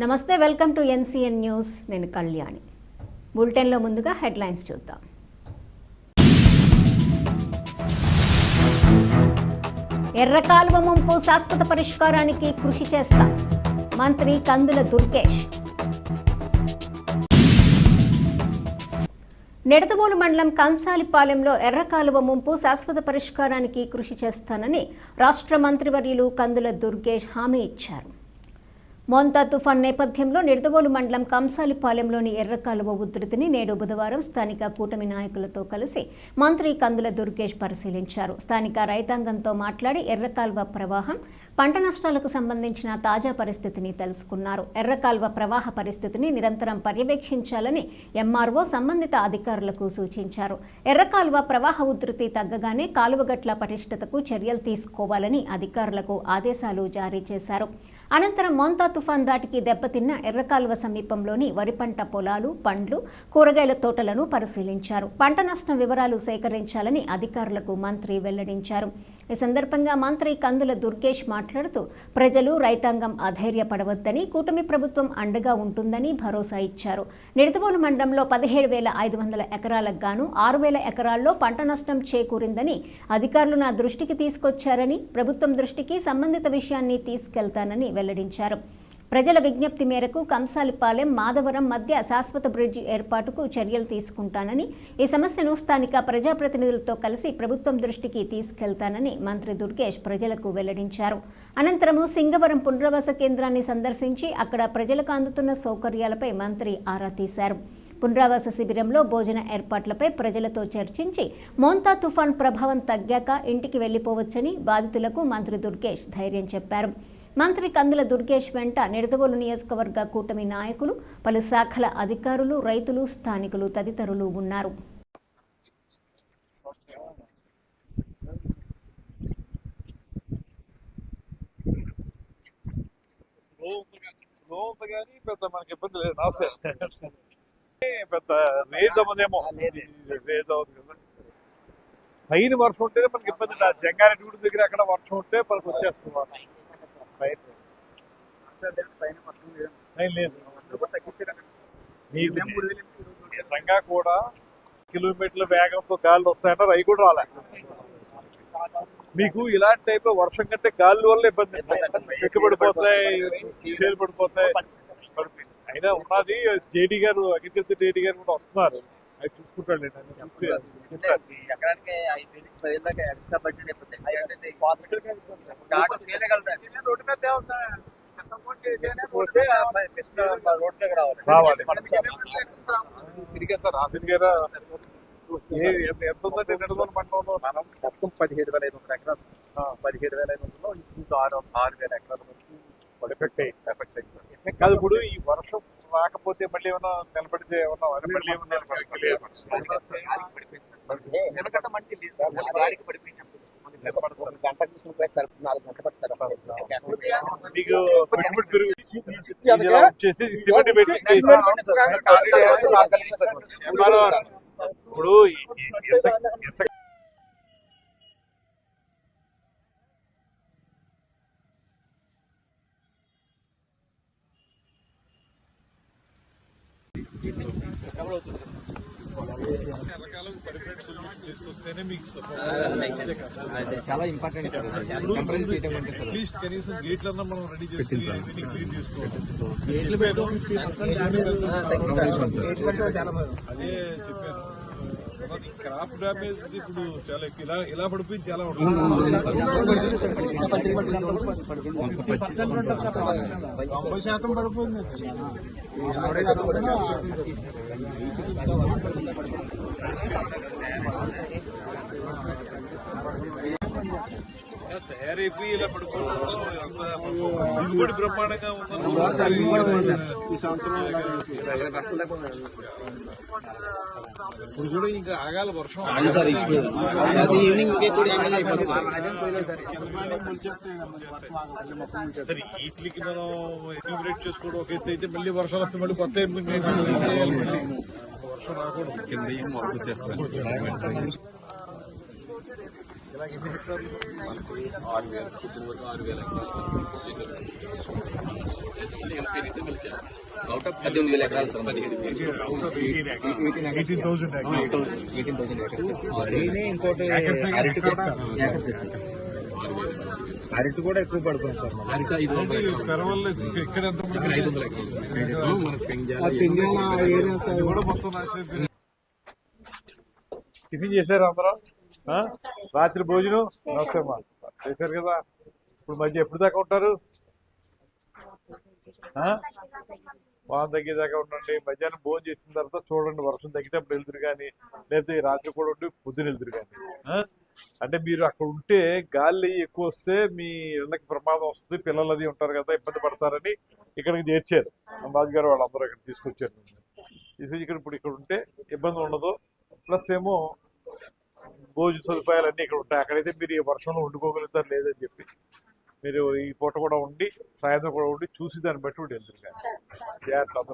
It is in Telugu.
నమస్తే వెల్కమ్ టు ఎన్సీఎన్ న్యూస్. నేను కళ్యాణి. బులెటిన్లో ముందుగా హెడ్లైన్స్ చూద్దాం. ఎర్రకాలువ ముంపు శాశ్వత పరిష్కారానికి కృషి చేస్తాం మంత్రి కందుల దుర్గేష్. నిడదవోలు మండలం కంసాలిపాలెంలో ఎర్రకాలువ ముంపు శాశ్వత పరిష్కారానికి కృషి చేస్తానని రాష్ట్ర మంత్రివర్యులు కందుల దుర్గేష్ హామీ ఇచ్చారు. మోంతా తుఫాన్ నేపథ్యంలో నిడదవోలు మండలం కంసాలిపాలెంలోని ఎర్రకాలువ ఉధృతిని నేడు బుధవారం స్థానిక కూటమి నాయకులతో కలిసి మంత్రి కందుల దుర్గేష్ పరిశీలించారు. స్థానిక రైతాంగంతో మాట్లాడి ఎర్రకాలువ ప్రవాహం పంట నష్టాలకు సంబంధించిన తాజా పరిస్థితిని తెలుసుకున్నారు. ఎర్రకాలువ ప్రవాహ పరిస్థితిని నిరంతరం పర్యవేక్షించాలని ఎంఆర్ఓ సంబంధిత అధికారులకు సూచించారు. ఎర్రకాలువ ప్రవాహ ఉధృతి తగ్గగానే కాలువగట్ల పటిష్టతకు చర్యలు తీసుకోవాలని అధికారులకు ఆదేశాలు జారీ చేశారు. అనంతరం మోంతా తుఫాన్ దాటికి దెబ్బతిన్న ఎర్రకాలువ సమీపంలోని వరి పంట పొలాలు పండ్లు కూరగాయల తోటలను పరిశీలించారు. పంట నష్టం వివరాలు సేకరించాలని అధికారులకు మంత్రి వెల్లడించారు. ఈ సందర్భంగా మంత్రి కందుల దుర్గేష్ మాట్లాడుతూ ప్రజలు రైతాంగం అధైర్యపడవద్దని కూటమి ప్రభుత్వం అండగా ఉంటుందని భరోసా ఇచ్చారు. నిడదవోలు మండలంలో పదిహేడు వేల ఐదు వందల ఎకరాలకు గాను ఆరు వేల ఎకరాల్లో పంట నష్టం చేకూరిందని అధికారులు నా దృష్టికి తీసుకొచ్చారని ప్రభుత్వం దృష్టికి సంబంధిత విషయాన్ని తీసుకెళ్తానని వెల్లడించారు. ప్రజల విజ్ఞప్తి మేరకు కంసాలిపాలెం మాధవరం మధ్య శాశ్వత బ్రిడ్జి ఏర్పాటుకు చర్యలు తీసుకుంటానని ఈ సమస్యను స్థానిక ప్రజాప్రతినిధులతో కలిసి ప్రభుత్వం దృష్టికి తీసుకెళ్తానని మంత్రి దుర్గేష్ ప్రజలకు వెల్లడించారు. అనంతరము సింగవరం పునరావాస కేంద్రాన్ని సందర్శించి అక్కడ ప్రజలకు అందుతున్న సౌకర్యాలపై మంత్రి ఆరా తీశారు. పునరావాస శిబిరంలో భోజన ఏర్పాట్లపై ప్రజలతో చర్చించి మోంతా తుఫాన్ ప్రభావం తగ్గాక ఇంటికి వెళ్ళిపోవచ్చని బాధితులకు మంత్రి దుర్గేష్ ధైర్యం చెప్పారు. మంత్రి కందుల దుర్గేష్ వెంట నిడదవోలు నియోజకవర్గ కూటమి నాయకులు పలు శాఖల అధికారులు రైతులు స్థానికులు తదితరులు ఉన్నారు. పెద్ద మనకి ఇబ్బంది లేదు నమస్తే పెద్ద రేజ్ అవ్వదేమో రేజ్ అవ్వదు కదా పైన వర్షం ఉంటేనే మనకి ఇబ్బంది. జంగారెడ్డి గుడి దగ్గర అక్కడ వర్షం ఉంటే మనకు వచ్చేస్తుంది. నిజంగా కూడా కిలోమీటర్ల వేగంతో గాలి వస్తాయన్నారు అవి కూడా రాలే. మీకు ఇలాంటి టైప్లో వర్షం కంటే గాలి వల్ల ఇబ్బంది. చెక్కబడిపోతాయి చేలు పడిపోతాయి. పడిపోయి. అయినా ఉన్నది జేడీ గారు అగ్రికల్చర్ జేడీ గారు కూడా వస్తున్నారు. అది చూసుకుంటాడు. ఎకరానికి ఐదు వేలు పది దాకా ఎక్స్ట్రా బడ్జెట్ రోడ్డు మీద రావాలి. తిరిగారా? ఎంత మండలంలో మనం మొత్తం పదిహేడు వేల ఐదు వందల ఎకరాలు. పదిహేడు వేల ఐదు వందలు ఇంచుమించు ఆరు ఆరు వేల ఎకరాల. వరకు ఎఫెక్ట్ అయ్యి ఎఫెక్ట్ సార్ కాదు ఇప్పుడు ఈ వర్షం రాకపోతే మళ్ళీ ఏమన్నా నిలబడితే ఏమన్నా మళ్ళీ ఏమన్నా నిలబడి వెనకట మంచి లేదు సార్ గాడికి పడిపోయింది గంటకు మిషన్ పోయి సార్ నాలుగు గంటలు పడుతుంది మీకు పెట్టుబడి పెరుగు ఇలా వచ్చేసి సిమెంట్ పెట్టి చేసి ఎంఆర్ఓ ఇప్పుడు ఈ- ఈ ఇసుక ఇసుక తీసుకొస్తేనే మీకు చాలా ఇంపార్టెంట్ అట్లీస్ట్ కనీసం గేట్లన్నా మనం రెడీ క్లీన్ చేసుకోవాలి అదే చెప్పాను. తర్వాత ఈ క్రాప్ డామేజ్ ఇప్పుడు చాలా ఇలా ఇలా పడిపోయింది చాలా తొంభై శాతం పడిపోయింది తయారైపోయి ఇలా దిగుబడి బ్రహ్మాండంగా ఉందని ఈ సంవత్సరం ఇప్పుడు కూడా ఇంకా ఆగాలి వర్షం. ఈవినింగ్ సార్ సరే వీటికి మనం ఎన్యూమరేట్ చేసుకోవడం ఒక ఎత్తు అయితే మళ్ళీ వర్షాలు వస్తే మళ్ళీ కొత్త వర్షం రాకూడదు. కింద చేస్తారు ఆరు వేల కుటుంబ ఆరు వేల అవుట్ ఆఫ్ పద్దెనిమిది వేల ఎకరాలు సార్ మాది. ఎయిటీన్ థౌసండ్ ఎయిటీన్ థౌసండ్ అరటి? కూడా అరటి ఎక్కువ పడుతుంది సార్ మనకి. పెరవలేదు ఇక్కడ ఏరియా అంతా ఇది కూడా మొత్తం. టిఫిన్ చేశారు అందరూ? రాత్రి భోజనం? నమస్తే అమ్మా. చేశారు కదా? ఇప్పుడు మధ్య ఎప్పుడు దాకా ఉంటారు? ఆ? తగ్గేదాకా ఉండండి. మధ్యాహ్నం భోజనం చేసిన తర్వాత చూడండి వర్షం తగ్గినప్పుడు వెళ్తురు కానీ లేకపోతే రాత్రి కూడా ఉండి పొద్దున వెళ్తురు కానీ. అంటే మీరు అక్కడ ఉంటే గాలి ఎక్కువ వస్తే మీ ఇళ్ళకి ప్రమాదం వస్తుంది. పిల్లలు అది ఉంటారు కదా ఇబ్బంది పడతారని ఇక్కడికి చేర్చారు. రాజు గారు వాళ్ళందరూ ఇక్కడ తీసుకొచ్చారు. ఇది ఇక్కడ ఇప్పుడు ఇక్కడ ఉంటే ఇబ్బంది ఉండదు. ప్లస్ ఏమో భోజన సదుపాయాలు అన్నీ ఇక్కడ ఉంటాయి. అక్కడైతే మీరు ఈ వర్షంలో వండుకోగలుగుతారు లేదని చెప్పి. మీరు ఈ పూట కూడా ఉండి సాయంత్రం కూడా ఉండి చూసి దాన్ని బట్టి వెళ్తారు. కానీ జాగ్రత్త